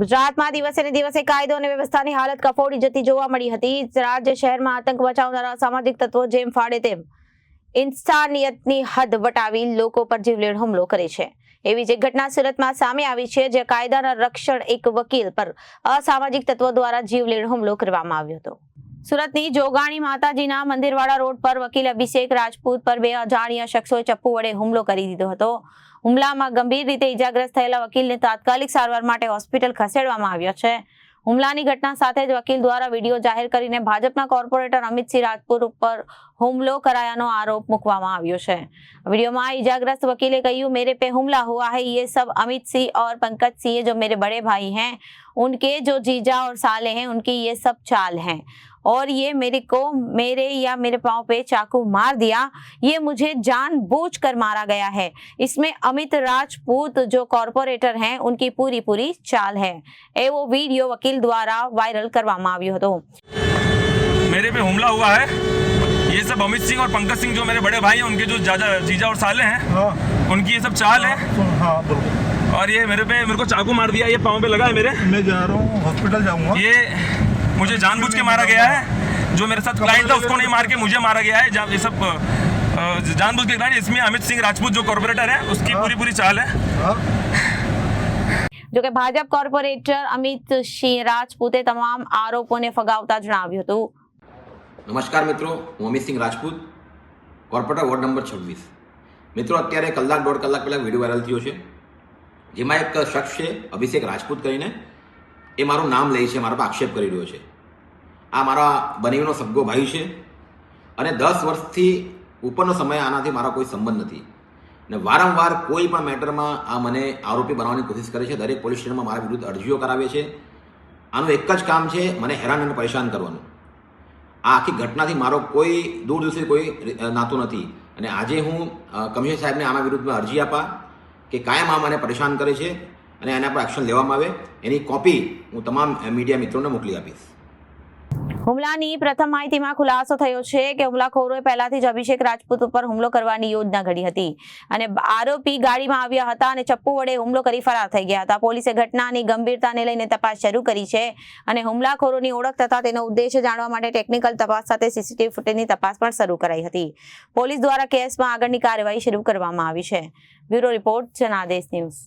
ગુજરાતમાં દિવસે ને દિવસે કાયદો અને વ્યવસ્થાની હાલત કફોડી જતી જોવા મળી હતી. રાજ્ય શહેરમાં આતંક મચાવનારા સામાજિક તત્વો જેમ ફાડે તેમ ઇન્સાનિયતની હદ વટાવી લોકો પર જીવલેણ હુમલો કરે છે. એવી જે ઘટના સુરતમાં સામે આવી છે જે કાયદાના રક્ષણ એક વકીલ પર અસામાજિક તત્વો દ્વારા જીવલેણ હુમલો કરવામાં આવ્યો હતો. સુરતની જોગાણી માતાજીના મંદિરવાળા રોડ પર વકીલ અભિષેક રાજપૂત પર બે અજાણ્યા શખ્સોએ ચપ્પુ વડે હુમલો કરી દીધો હતો હુમલામાં ગંભીર રીતે ઇજાગ્રસ્ત થયેલા વકીલને તાત્કાલિક સારવાર માટે હોસ્પિટલ ખસેડવામાં આવ્યો છે હુમલાની ઘટના સાથે જ વકીલ દ્વારા વિડીયો જાહેર કરીને ભાજપના કોર્પોરેટર અમિતસિંહ રાજપૂત ઉપર હુમલો કરાયાનો આરોપ મૂકવામાં આવ્યો છે वीडियो इजाग्रस्त वकील કહ્યું मेरे पे हुमला हुआ है ये सब अमित सिंह और पंकज सिंह जो मेरे बड़े भाई हैं उनके जो जीजा और साले हैं उनकी ये सब चाल हैं और ये मेरे को मेरे या मेरे पाँव पे चाकू मार दिया ये मुझे जानबूझ कर मारा गया है इसमें अमित राजपूत जो कॉरपोरेटर हैं उनकी पूरी पूरी चाल है એવો વિડીયો વકીલ દ્વારા વાયરલ કરવામાં આવ્યો હતો मेरे पे हमला हुआ है ये सब अमित सिंह और पंकज सिंह जो मेरे बड़े भाई हैं उनके जो जाजा जीजा और साले हैं हाँ उनकी ये सब चाल है सुन हाँ बोलो और ये मेरे पे मेरे को चाकू मार दिया ये पाँव पे लगा है मेरे मैं जा रहा हूँ हॉस्पिटल जाऊँगा ये मुझे जानबूझ के मारा गया है जो मेरे साथ क्लाइंट था उसको नहीं मार के मुझे मारा गया है जहाँ ये सब अ, अ, जानबूझ के क्लाइंट इसमें अमित सिंह राजपूत जो कॉर्पोरेटर है उसकी पूरी पूरी चाल है हाँ જો કે ભાજપ કોર્પોરેટર અમિત સિંહ રાજપૂતે તમામ આરોપોને ફગાવતા જણાવ્યું હતું નમસ્કાર મિત્રો હું Amitsinh Rajput corporator ward number છવ્વીસ મિત્રો અત્યારે કલાક દોઢ કલાક પહેલાં વિડીયો વાયરલ થયો છે જેમાં એક શખ્સ છે અભિષેક રાજપૂત કરીને એ મારું નામ લે છે મારા પર આક્ષેપ કરી રહ્યો છે આ મારા બનેવીનો સગો ભાઈ છે. અને દસ વર્ષથી ઉપરનો સમય આનાથી મારો કોઈ સંબંધ નથી. ને વારંવાર કોઈ પણ મેટરમાં આ મને આરોપી બનાવવાની કોશિશ કરે છે. દરેક પોલીસ સ્ટેશનમાં મારા વિરુદ્ધ અરજીઓ કરાવે છે. આનું એક જ કામ છે મને હેરાન અને પરેશાન કરવાનું. આ આખી ઘટનાથી મારો કોઈ દૂર દૂરથી કોઈ નાતો નથી. અને આજે હું કમિશનર સાહેબને આના વિરુદ્ધમાં અરજી આપા કે કાયમ આ મને પરેશાન કરે છે અને એના પર એક્શન લેવામાં આવે. એની કોપી હું તમામ મીડિયા મિત્રોને મોકલી આપીશ. હુમલાની પ્રથમ માહિતીમાં ખુલાસો થયો છે કે હુમલાખોરોએ પહેલાથી જ અભિષેક રાજપૂત ઉપર હુમલો કરવાની યોજના ઘડી હતી. અને આરોપી ગાડીમાં આવ્યા હતા અને ચપ્પુ વડે હુમલો કરી ફરાર થઈ ગયા હતા. પોલીસે ઘટનાની ગંભીરતાને લઈને તપાસ શરૂ કરી છે અને હુમલાખોરોની ઓળખ તથા તેનો ઉદ્દેશ્ય જાણવા માટે ટેકનિકલ તપાસ સાથે સીસીટીવી ફૂટેજની તપાસ પણ શરૂ કરાઈ હતી. પોલીસ દ્વારા કેસમાં આગળની કાર્યવાહી શરૂ કરવામાં આવી છે. Bureau report Janadesh news.